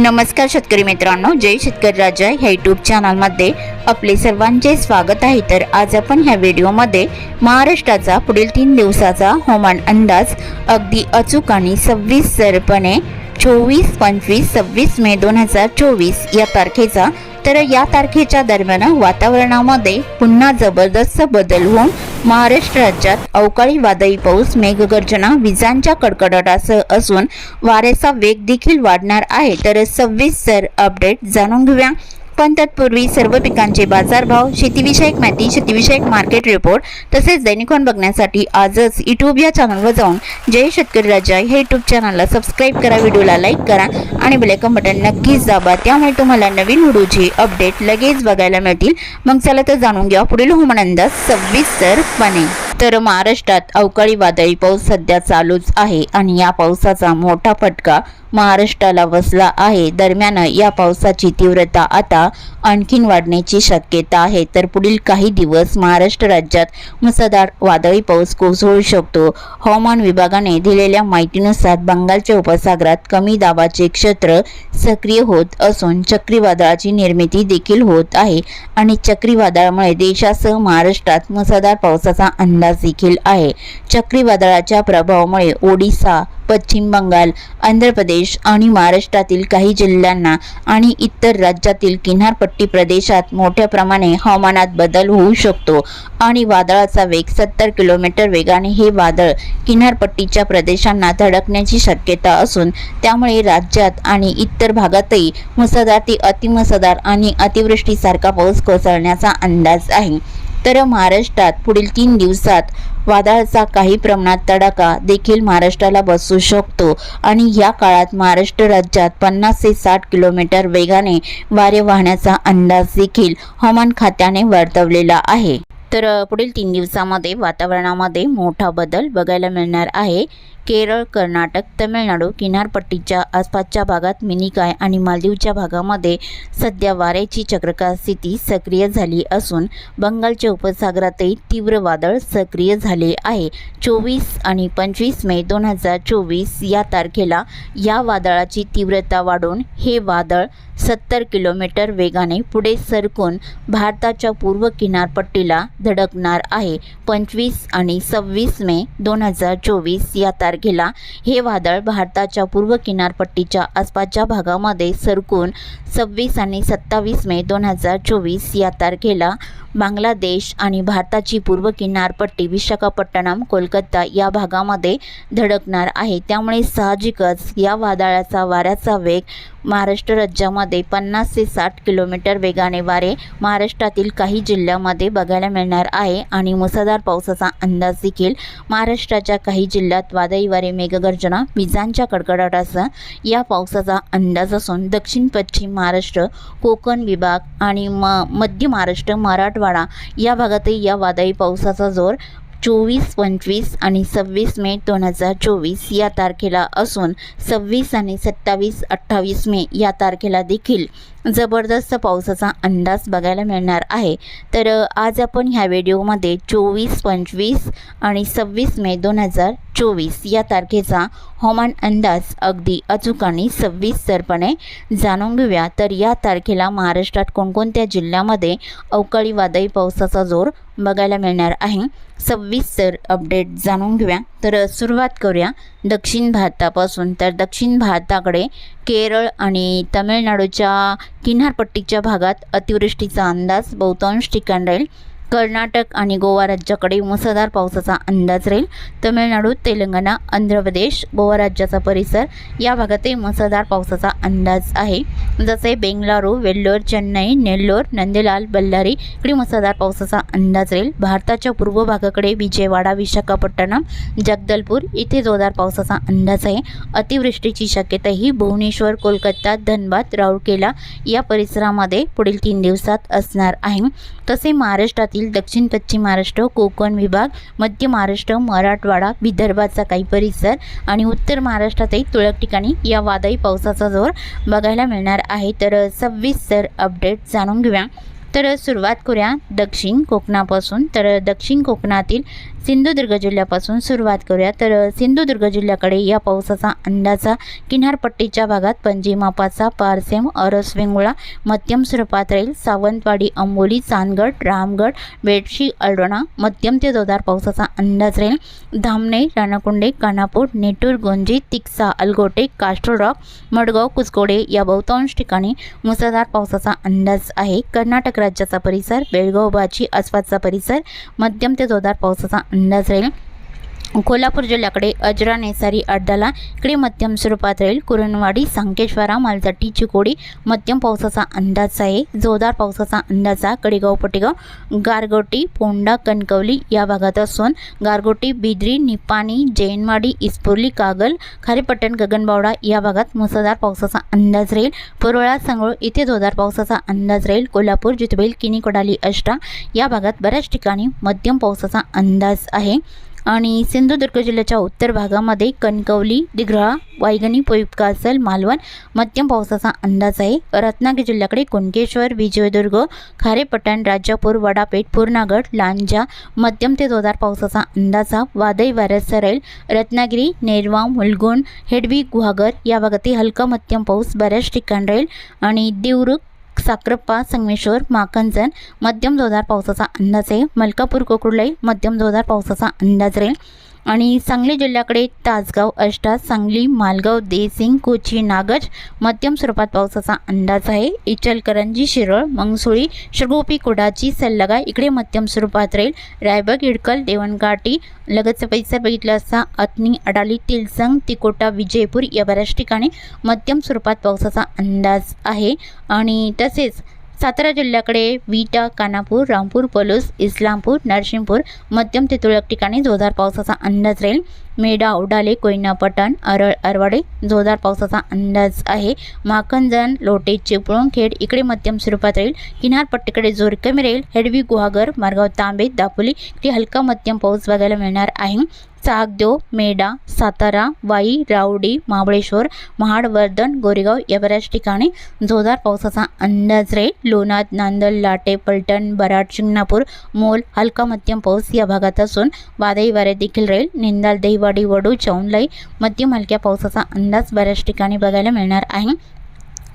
नमस्कार शेतकरी मित्रांनो जय शेतकरी राजा ह्या यूट्यूब चॅनलमध्ये आपले सर्वांचे स्वागत आहे. तर आज आपण ह्या व्हिडिओमध्ये महाराष्ट्राचा पुढील तीन दिवसाचा हवामान अंदाज अगदी अचूक आणि सव्वीस सरपणे चोवीस पंचवीस सव्वीस मे दोन हजार चोवीस या तारखेचा तर या तारखेच्या दरम्यान वातावरणामध्ये पुन्हा जबरदस्त बदल होऊन महाराष्ट्र राज्यात अवकाळी वादळी पाऊस मेघगर्जना विजांच्या कडकडाटासह असून वाऱ्याचा वेग देखील वाढणार आहे. तर सविस्तर अपडेट जाणून घेऊया. पण तत्पूर्वी सर्व पिकांचे बाजारभाव शेतीविषयक माहिती शेतीविषयक मार्केट रिपोर्ट तसेच दैनिकॉन बघण्यासाठी आजच यूट्यूब या चॅनलवर जाऊन जय शेतकरी राजा हे यूट्यूब चॅनलला सबस्क्राईब करा व्हिडिओला लाईक करा आणि बेलायकन बटन नक्कीच दाबा. त्यामुळे तुम्हाला नवीन व्हिडिओची अपडेट लगेच बघायला मिळतील. मग चला तर जाणून घ्या पुढील हवामान अंदाज सविस्तरपणे तर महाराष्ट्रात अवकाळी वादळी पाऊस सध्या चालूच आहे आणि या पावसाचा मोठा फटका महाराष्ट्राला बसला आहे. दरम्यान या पावसाची तीव्रता आता आणखीन वाढण्याची शक्यता आहे. तर पुढील काही दिवस महाराष्ट्र राज्यात मुसळधार वादळी पाऊस कोसळू शकतो. हवामान विभागाने दिलेल्या माहितीनुसार बंगालच्या उपसागरात कमी दाबाचे क्षेत्र सक्रिय होत असून चक्रीवादळाची निर्मिती देखील होत आहे आणि चक्रीवादळामुळे देशासह महाराष्ट्रात मुसळधार पावसाचा अंदाज देखील आहे. चक्रीवादळाच्या प्रभावामुळे ओडिसा पश्चिम बंगाल आंध्र प्रदेश आणि महाराष्ट्रातील काही जिल्ह्यांना आणि इतर राज्यातील किनारपट्टी प्रदेशात मोठ्या प्रमाणे हवामानात बदल होऊ शकतो आणि वादळाचा वेग सत्तर किलोमीटर वेगाने हे वादळ किनारपट्टीच्या प्रदेशांना धडकण्याची शक्यता असून त्यामुळे राज्यात आणि इतर भागातही मुसळधार ते अतिमुसळधार आणि अतिवृष्टीसारखा पाऊस कोसळण्याचा अंदाज आहे. तर महाराष्ट्रात पुढील तीन दिवसात वादळाचा काही प्रमाणात तडाखा देखील महाराष्ट्राला बसू शकतो. आणि या काळात महाराष्ट्र राज्यात पन्नास ते साठ किलोमीटर वेगाने वारे वाहण्याचा अंदाज देखील हवामान खात्याने वर्तवलेला आहे. तर पुढील तीन दिवसामध्ये वातावरणामध्ये मोठा बदल बघायला मिळणार आहे. केरळ कर्नाटक तमिळनाडू किनारपट्टीच्या आसपासच्या भागात मिनिकाय आणि मालदीवच्या भागामध्ये सध्या वाऱ्याची चक्रकार स्थिती सक्रिय झाली असून बंगालच्या उपसागरातही तीव्र वादळ सक्रिय झाले आहे. चोवीस आणि पंचवीस मे दोन हजार चोवीस या तारखेला या वादळाची तीव्रता वाढून हे वादळ सत्तर किलोमीटर वेगाने पुढे सरकून भारताच्या पूर्व किनारपट्टीला धडकणार आहे. पंचवीस आणि सव्वीस मे दोन हजार चोवीस या तारखेला हे वादळ भारताच्या पूर्व किनारपट्टीच्या आसपासच्या भागामध्ये सरकून सव्वीस आणि सत्तावीस मे दोन हजार चोवीस या तारखेला बांगलादेश आणि भारताची पूर्व किनारपट्टी विशाखापट्टणम कोलकाता या भागामध्ये धडकणार आहे. त्यामुळे साहजिकच या वादळाचा वाऱ्याचा वेग महाराष्ट्र राज्यामध्ये पन्नास ते साठ किलोमीटर वेगाने वारे महाराष्ट्रातील काही जिल्ह्यामध्ये बघायला मिळणार आहे आणि मुसळधार पावसाचा अंदाज देखील महाराष्ट्राच्या काही जिल्ह्यात वादळी वारे मेघगर्जना विजांच्या कडकडाटासह या पावसाचा अंदाज असून दक्षिण पश्चिम महाराष्ट्र कोकण विभाग आणि म मध्य महाराष्ट्र मराठवाडा या भागातही या वादळी पावसाचा जोर चोवीस पंचवीस आणि सव्वीस मे दोन हजार चोवीस या तारखेला असून सव्वीस आणि सत्तावीस अठ्ठावीस मे या तारखेला देखील जबरदस्त पावसाचा अंदाज बघायला मिळणार आहे. तर आज आपण ह्या व्हिडिओमध्ये चोवीस पंचवीस आणि सव्वीस मे दोन हजार चोवीस या तारखेचा हवामान अंदाज अगदी अचूक आणि सविस्तरपणे जाणून घेऊया. तर या तारखेला महाराष्ट्रात कोणकोणत्या जिल्ह्यामध्ये अवकाळी वादळी पावसाचा जोर बघायला मिळणार आहे? सविस्तर अपडेट जाणून घेऊया. तर सुरुवात करूया. दक्षिण भारतापासून. तर दक्षिण भारताकडे केरळ आणि तमिळनाडूच्या किनारपट्टीच्या भागात अतिवृष्टीचा अंदाज बहुतांश ठिकाण राहील. कर्नाटक आणि गोवा राज्याकडे मुसळधार पावसाचा अंदाज राहील. तमिळनाडू तेलंगणा आंध्र प्रदेश गोवा राज्याचा परिसर या भागातही मुसळधार पावसाचा अंदाज आहे. जसे बेंगलारू वेल्लोर चेन्नई नेल्लोर नंदेलाल बल्लारी इकडे मुसळधार पावसाचा अंदाज राहील. भारताच्या पूर्व भागाकडे विजयवाडा विशाखापट्टणम जगदलपूर इथे जोरदार पावसाचा अंदाज आहे. अतिवृष्टीची शक्यता ही भुवनेश्वर कोलकाता धनबाद राऊरकेला या परिसरामध्ये पुढील तीन दिवसात असणार आहे. तसे महाराष्ट्रातील दक्षिण पश्चिम महाराष्ट्र कोकण विभाग मध्य महाराष्ट्र मराठवाडा विदर्भाचा काही परिसर आणि उत्तर महाराष्ट्रातही तुरळक ठिकाणी या वादळी पावसाचा जोर बघायला मिळणार आहे. तर सविस्तर अपडेट जाणून घेऊया. तर सुरुवात करूया दक्षिण कोकणापासून. तर दक्षिण कोकणातील सिंधुदुर्ग जिल्ह्यापासून सुरुवात करूया. तर सिंधुदुर्ग जिल्ह्याकडे या पावसाचा अंदाजा किनारपट्टीच्या भागात पणजीमापाचा पारसेम अरस वेंगुळा मध्यम स्वरूपात राहील. सावंतवाडी अंबोली चांदगड रामगड बेडशी अल्डोणा मध्यम ते जोरदार पावसाचा अंदाज राहील. धामणे राणाकुंडे कानापूर नेटूर गोंजी तिक्सा अलगोटे कास्ट्रो रॉक मडगाव कुचकोडे या बहुतांश ठिकाणी मुसळधार पावसाचा अंदाज आहे. कर्नाटक राज्याचा परिसर बेळगाव बाची आसपासचा परिसर मध्यम ते जोरदार पावसाचा अंदाज राहील. कोल्हापूर जिल्ह्याकडे अजरा नेसारी अड्डाला इकडे मध्यम स्वरूपात राहील. कुरणवाडी संकेश्वरा मालजाटी चिकोडी मध्यम पावसाचा अंदाज आहे. जोरदार पावसाचा अंदाज आहे कडेगाव पटेगाव गारगोटी पोंडा कणकवली या भागात असून गारगोटी बिद्री निपाणी जैनवाडी इस्पुर्ली कागल खारेपट्टण गगनबावडा या भागात मुसळधार पावसाचा अंदाज राहील. पुरवळा सांगोळ इथे जोरदार पावसाचा अंदाज राहील. कोल्हापूर जितबेल किनी कोडाली अष्टा या भागात बऱ्याच ठिकाणी मध्यम पावसाचा अंदाज आहे. आणि सिंधुदुर्ग जिल्ह्याच्या उत्तर भागामध्ये कणकवली दिग्रहा वायगणी पोईपकासल मालवण मध्यम पावसाचा अंदाज आहे. रत्नागिरी जिल्ह्याकडे कुणकेश्वर विजयदुर्ग खारेपटण राजापूर वडापेठ पूर्णागड लांजा मध्यम ते जोरदार पावसाचा अंदाजा वादळी वाऱ्यासह राहील रत्नागिरी नेरवा मुलगुण हेडवी गुहागर या भागातील हलका मध्यम पाऊस बऱ्याच ठिकाणी राहील. आणि देवरुख साक्रप्पा संगमेश्वर माकंजन मध्यम जोरदार पावसाचा अंदाज आहे. मलकापूर कोकुर्लाई मध्यम जोरदार पावसाचा अंदाज राहील. आणि सांगली जिल्ह्याकडे तासगाव अष्टा सांगली मालगाव देसिंग कोची नागज मध्यम स्वरूपात पावसाचा अंदाज आहे. इचलकरंजी शिरळ मंगसोळी शिरगोपी कुडाची सल्लगा इकडे मध्यम स्वरूपात राहील. रायबग इडकल देवणघाटी लगतचा पैसा बघितला असता अतनी अडाली तिलसंग तिकोटा विजयपूर या बऱ्याच ठिकाणी मध्यम स्वरूपात पावसाचा अंदाज आहे. आणि तसेच सातारा जिल्ह्याकडे विटा कानापूर रामपूर पलूस इस्लामपूर नरसिंहपूर मध्यम ते तुरळक ठिकाणी जोरदार पावसाचा अंदाज राहील. मेढा उडाले कोयना अरळ अरवाडे जोरदार पावसाचा अंदाज आहे. माखनजण लोटे चिपळूण खेड इकडे मध्यम स्वरूपात राहील. किनारपट्टीकडे जोर कमी राहील. हेडवी गुहागर मारगाव तांबे दापोली इकडे हलका मध्यम पाऊस बघायला मिळणार आहे. चाकदेव मेढा सातारा वाई रावडी महाबळेश्वर महाड वर्धन गोरेगाव या बऱ्याच ठिकाणी जोरदार पावसाचा अंदाज राहील लोणार नांदल लाटे पलटण बराड शिंगणापूर मोल हलका मध्यम पाऊस या भागात असून वादळी वारे देखील राहील निंदाल दहिवाडी वडू चौनलाई मध्यम हलक्या पावसाचा अंदाज बऱ्याच ठिकाणी बघायला मिळणार आहे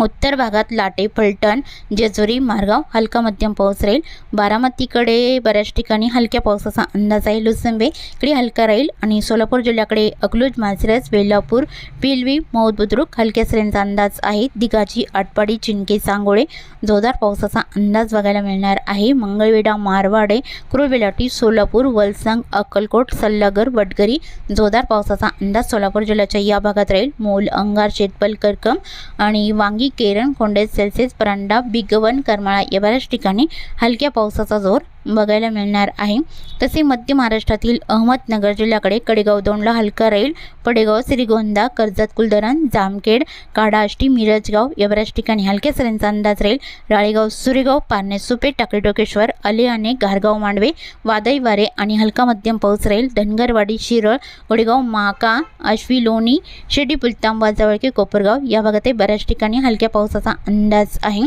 उत्तर भागात लाटे फलटण जेजुरी मारगाव हलका मध्यम पाऊस राहील. बारामतीकडे बऱ्याच ठिकाणी हलक्या पावसाचा अंदाज आहे. लुसंबे इकडे हलका राहील आणि सोलापूर जिल्ह्याकडे अकलूज मांजरस वेल्लापूर पिलवी मौद बुद्रुक हलक्या सरींचा अंदाज आहे. दिगाची आटपाडी चिंके सांगोळे जोरदार पावसाचा अंदाज बघायला मिळणार आहे. मंगळवेढा मारवाडे कुरुबेलाटी सोलापूर वलसंग अक्कलकोट सल्लागर वडगरी जोरदार पावसाचा अंदाज सोलापूर जिल्ह्याच्या या भागात राहील. मोल अंगार शेतपल करकम आणि वांगी केरन कोंडेज सेल्सिअस परांडा बिगवन करमाळा या बऱ्याच ठिकाणी हलक्या पावसाचा जोर बघायला मिळणार आहे. तसे मध्य महाराष्ट्रातील अहमदनगर जिल्ह्याकडे कडेगाव दोनला हलका राहील पडेगाव श्रीगोंदा कर्जत कुलधरण जामखेड काडाष्टी मिरजगाव या बऱ्याच ठिकाणी हलक्या सरींचा अंदाज राहील राळेगाव सुरेगाव पारणे सुपे टाकळी टोकेश्वर अले आणि घारगाव मांडवे वादळी वारे आणि हलका मध्यम पाऊस राहील धनगरवाडी शिरळ गोडेगाव माका आश्वी लोणी शिर्डी पुलतांबा जवळके कोपरगाव या भागातही बऱ्याच ठिकाणी हलक्या पावसाचा अंदाज आहे.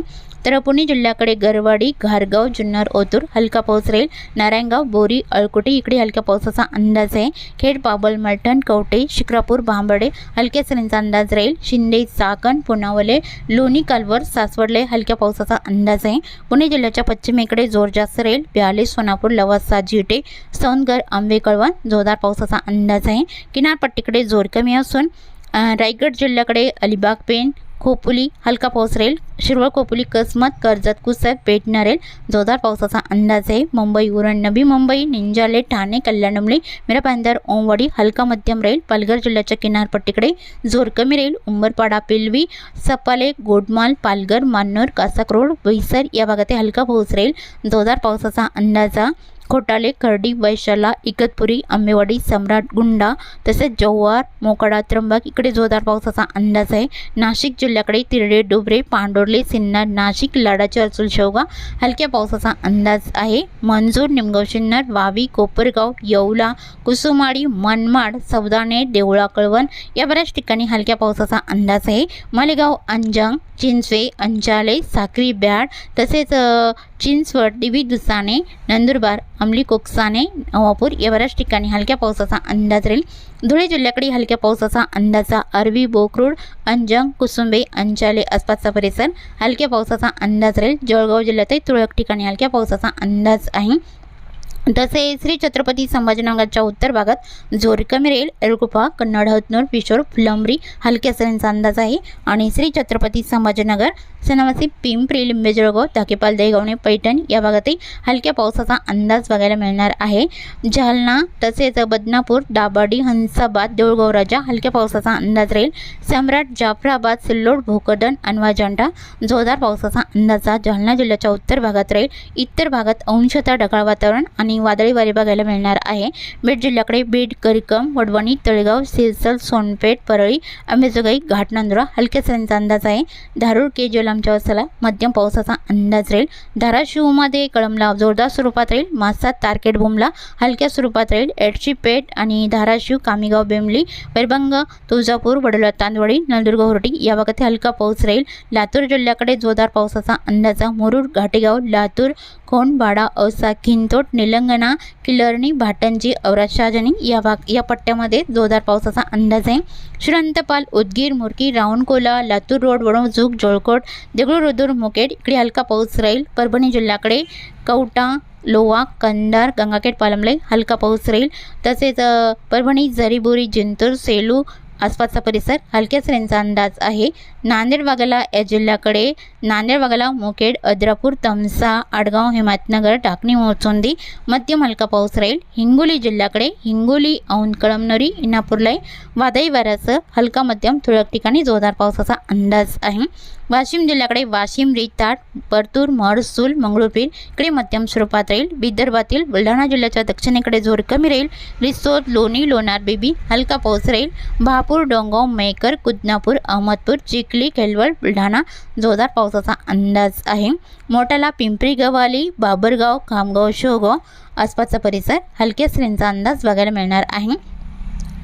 तर पुणे जिल्ह्याकडे गरवाडी घारगाव जुन्नर ओतूर हलका पाऊस राहील. नारायणगाव बोरी अळकुटे इकडे हलक्या पावसाचा अंदाज आहे. खेड बाबल मलठण कवटे शिक्रापूर भांबडे हलक्या सरींचा अंदाज राहील. शिंदे चाकण पुनावले लोणी कालवर सासवडले हलक्या पावसाचा अंदाज आहे. पुणे जिल्ह्याच्या पश्चिमेकडे जोर जास्त राहील. ब्याले सोनापूर लवासा जिटे सौंदगर आंबे कळवण जोरदार पावसाचा अंदाज आहे. किनारपट्टीकडे जोर कमी असून रायगड जिल्ह्याकडे अलिबाग पेण खोपोली हलका पाऊस राहील. शिरवळ खोपोली कसमत कर्जत कुसत पेटणारेल जोरदार पावसाचा अंदाज आहे. मुंबई उरण नवी मुंबई निंजाले ठाणे कल्याणमली मिरापांदर ओमवाडी हलका मध्यम राहील. पालघर जिल्ह्याच्या किनारपट्टीकडे जोर कमी राहील. उंबरपाडा पिलवी सपाले गोडमाल पालघर मान्नूर कासाकरोड वैसर या भागात हलका पाऊस राहील. जोरदार पावसाचा अंदाजा खोटाले खर्डी वैशाला इगतपुरी आंबेवाडी सम्राट गुंडा तसेच जव्हार मोकाडा त्र्यंबक इकडे जोरदार पावसाचा अंदाज आहे नाशिक जिल्ह्याकडे तिरडे डोबरे पांडोर्ले सिन्नर नाशिक लाडाचे अचूल शेवगा हलक्या पावसाचा अंदाज आहे मंजूर निमगाव सिन्नर वावी कोपरगाव येवला कुसुमाडी मनमाड सौदाणे देवळा कळवण या बऱ्याच ठिकाणी हलक्या पावसाचा अंदाज आहे मालेगाव अंजंग चिंचवे अंचाले साक्री ब्याड तसेच चिंचवड दिवी दुसाने नंदुरबार अंमली कोकसाने नवापूर या बऱ्याच ठिकाणी हलक्या पावसाचा अंदाज राहील. धुळे जिल्ह्याकडे हलक्या पावसाचा अंदाजा अरबी बोकरूड अंजंग कुसुंबे अंचाले आसपासचा परिसर हलक्या पावसाचा अंदाज राहील. जळगाव जिल्ह्यातही तुरळक ठिकाणी हलक्या पावसाचा अंदाज आहे. तसेच श्री छत्रपती संभाजीनगरच्या उत्तर भागात जोर रेल एलकुपा कन्नड हतनूर पिशोर फुलंब्री हलक्या सरींचा अंदाज आहे. आणि श्री छत्रपती संभाजीनगर सनावासी पिंपरी लिंबेजळगाव धाकेपाल देगावणे पैठण या भागातही हलक्या पावसाचा अंदाज बघायला मिळणार आहे. जालना तसेच बदनापूर दाबाडी हंसाबाद देऊळगाव राजा हलक्या पावसाचा अंदाज राहील. सम्राट जाफराबाद सिल्लोड भोकरदन अनवाजांडा जोरदार पावसाचा अंदाज जालना जिल्ह्याच्या उत्तर भागात राहील. इतर भागात अंशतः ढगाळ वातावरण आणि वादळी वारे बघायला मिळणार आहे. बीड जिल्ह्याकडे बीड करिकम वडवणी तळेगाव सिरसल सोनपेठ परळी अंबेजोगाई घाटनांदुरा हलक्या सरींचा अंदाज आहे. धारूर के आमच्या वसाला मध्यम पावसाचा अंदाज राहील. धाराशिवमध्ये कळमला जोरदार स्वरूपात राहील. मासात तारकेट बोमला हलक्या स्वरूपात राहील. एडशी पेठ आणि धाराशिव कामेगाव बेमली वैरभंग तुळजापूर वडोला तांदवडी नळदुर्ग होर्टी या भागात हलका पाऊस राहील. लातूर जिल्ह्याकडे जोरदार पावसाचा अंदाज मुरुड घाटेगाव लातूर कोंडबाडा औसा खिंतोट तेलंगणा किलर्णी भाटंजी औरतशाजनी या भाग या पट्ट्यामध्ये जोरदार पावसाचा अंदाज आहे. श्रंतपाल उदगीर मुरकी रावणकोला लातूर रोड वडोजूक जोळकोट देगळूरुदूर मुकेड इकडे हलका पाऊस राहील. परभणी जिल्ह्याकडे कवटा लोहा कंदार गंगाखेड पालमले हलका पाऊस राहील. तसेच परभणी जरीबुरी जिंतूर सेलू आसपासचा परिसर हलक्या रेंजचा अंदाज आहे. नांदेड वाघाला या जिल्ह्याकडे नांदेड वाघाला मुखेड अद्रापूर तमसा आडगाव हिमायतनगर टाकणी मोचोंदी मध्यम हलका पाऊस राहील. हिंगोली जिल्ह्याकडे हिंगोली औंध कळमनरी इनापूरलाई वादळी वाऱ्यासह हलका मध्यम तुरळक ठिकाणी जोरदार पावसाचा अंदाज आहे. वाशिम जिल्ह्याकडे वाशिम रिताट परतूर महसूल मंगळूरपीर इकडे मध्यम स्वरूपात राहील. विदर्भातील बुलढाणा जिल्ह्याच्या दक्षिणेकडे जोर कमी राहील. रिसोद लोणी लोणार बेबी हलका पाऊस राहील. बहापूर डोंगाव मेकर कुदनापूर अहमदपूर चिखली केलवड बुलढाणा जोरदार पावसाचा अंदाज आहे. मोठ्याला पिंपरी गवाली बाबरगाव खामगाव शेवगाव आसपासचा परिसर हलक्या श्रेणीचा अंदाज बघायला मिळणार आहे.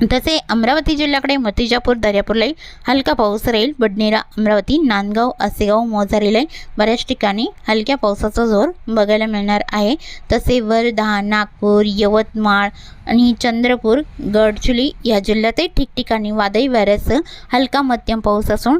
तसे अमरावती जिल्ह्याकडे मतिजापूर दर्यापूरलाही हलका पाऊस राहील. बडनेरा अमरावती नांदगाव आसेगाव मोजारीलाही बऱ्याच ठिकाणी हलक्या पावसाचा जोर बघायला मिळणार आहे. तसे वर्धा नागपूर यवतमाळ आणि चंद्रपूर गडचुली या जिल्ह्यातही ठिकठिकाणी वादळी वाऱ्यासह हलका मध्यम पाऊस असून